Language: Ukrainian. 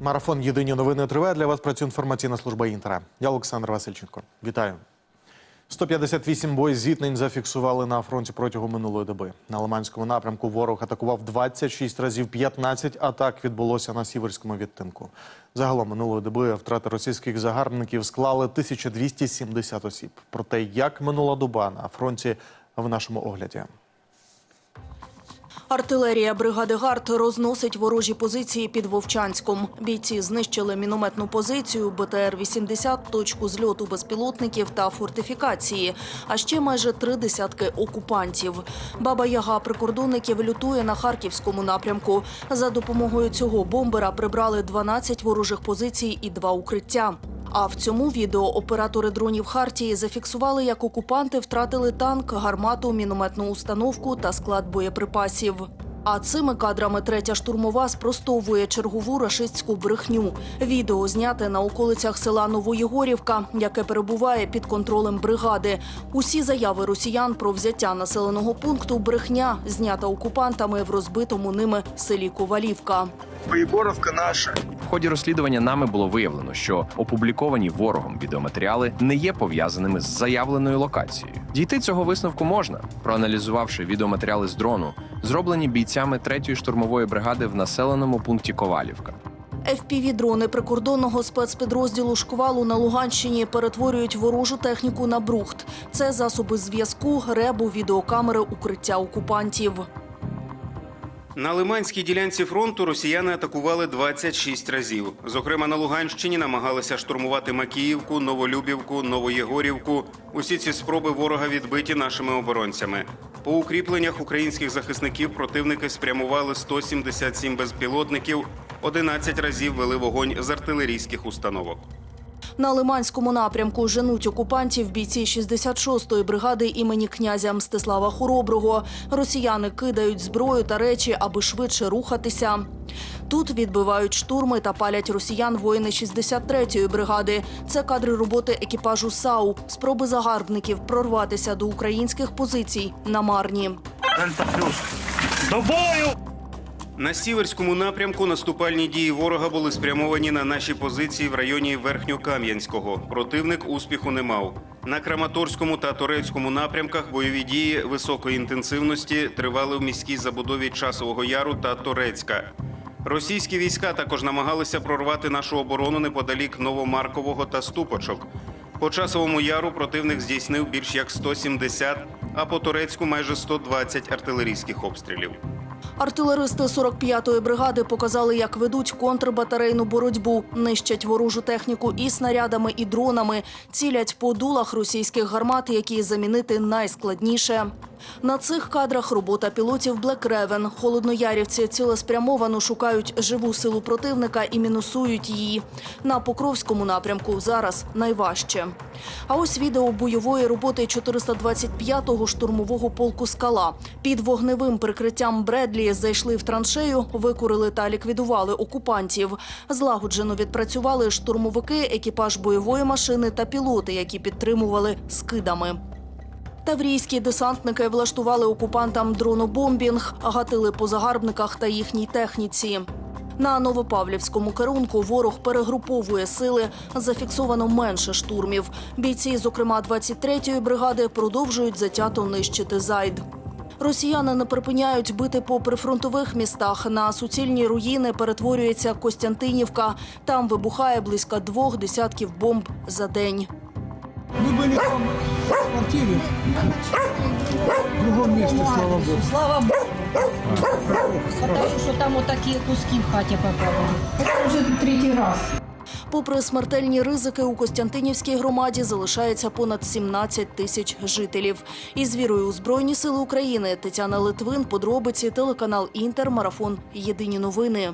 Марафон Єдині новини триває. Для вас працює інформаційна служба Інтера. Я Олександр Васильченко. Вітаю. 158 боєзіткнень зафіксували на фронті протягом минулої доби. На Лиманському напрямку ворог атакував 26 разів, 15 атак відбулося на сіверському відтинку. Загалом минулої доби втрати російських загарбників склали 1270 осіб. Про те, як минула доба на фронті в нашому огляді. Артилерія бригади ГАРД розносить ворожі позиції під Вовчанськом. Бійці знищили мінометну позицію, БТР-80, точку зльоту безпілотників та фортифікації, а ще майже три десятки окупантів. Баба Яга прикордонників лютує на харківському напрямку. За допомогою цього бомбера прибрали 12 ворожих позицій і два укриття. А в цьому відео оператори дронів Хартії зафіксували, як окупанти втратили танк, гармату, мінометну установку та склад боєприпасів. А цими кадрами третя штурмова спростовує чергову рашистську брехню. Відео зняте на околицях села Новоєгорівка, яке перебуває під контролем бригади. Усі заяви росіян про взяття населеного пункту брехня знята окупантами в розбитому ними селі Ковалівка. Єгоровка наша. Ході розслідування нами було виявлено, що опубліковані ворогом відеоматеріали не є пов'язаними з заявленою локацією. Дійти цього висновку можна, проаналізувавши відеоматеріали з дрону, зроблені бійцями 3-ї штурмової бригади в населеному пункті Ковалівка. FPV-дрони прикордонного спецпідрозділу «Шквалу» на Луганщині перетворюють ворожу техніку на брухт. Це засоби зв'язку, ребу, відеокамери, укриття окупантів. На Лиманській ділянці фронту росіяни атакували 26 разів. Зокрема, на Луганщині намагалися штурмувати Макіївку, Новолюбівку, Новоєгорівку. Усі ці спроби ворога відбиті нашими оборонцями. По укріпленнях українських захисників противники спрямували 177 безпілотників, 11 разів вели вогонь з артилерійських установок. На Лиманському напрямку женуть окупантів бійці 66-ї бригади імені князя Мстислава Хороброго. Росіяни кидають зброю та речі, аби швидше рухатися. Тут відбивають штурми та палять росіян воїни 63-ї бригади. Це кадри роботи екіпажу САУ, спроби загарбників прорватися до українських позицій на Марні. До бою! На сіверському напрямку наступальні дії ворога були спрямовані на наші позиції в районі Верхньокам'янського. Противник успіху не мав. На Краматорському та Торецькому напрямках бойові дії високої інтенсивності тривали в міській забудові Часового Яру та Торецька. Російські війська також намагалися прорвати нашу оборону неподалік Новомаркового та Ступочок. По часовому яру противник здійснив більш як 170, а по Торецьку майже 120 артилерійських обстрілів. Артилеристи 45-ї бригади показали, як ведуть контрбатарейну боротьбу, нищать ворожу техніку і снарядами, і дронами, цілять по дулах російських гармат, які замінити найскладніше. На цих кадрах робота пілотів Black Raven. Холодноярівці цілеспрямовано шукають живу силу противника і мінусують її. На Покровському напрямку зараз найважче. А ось відео бойової роботи 425-го штурмового полку «Скала». Під вогневим прикриттям Бредлі зайшли в траншею, викурили та ліквідували окупантів. Злагоджено відпрацювали штурмовики, екіпаж бойової машини та пілоти, які підтримували скидами. Таврійські десантники влаштували окупантам дронобомбінг, гатили по загарбниках та їхній техніці. На Новопавлівському керунку ворог перегруповує сили. Зафіксовано менше штурмів. Бійці, зокрема 23-ї бригади, продовжують затято нищити зайд. Росіяни не припиняють бити по прифронтових містах. На суцільні руїни перетворюється Костянтинівка. Там вибухає близько двох десятків бомб за день. Мы были там в квартире, в другом месте, слава богу. Слава Богу. Потому що там отакі куски в хаті попали. Це вже третій раз. Попри смертельні ризики, у Костянтинівській громаді залишається понад 17 тисяч жителів. Із вірою у Збройні Сили України Тетяна Литвин, подробиці, телеканал Інтер, марафон Єдині новини.